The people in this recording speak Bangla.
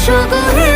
说过。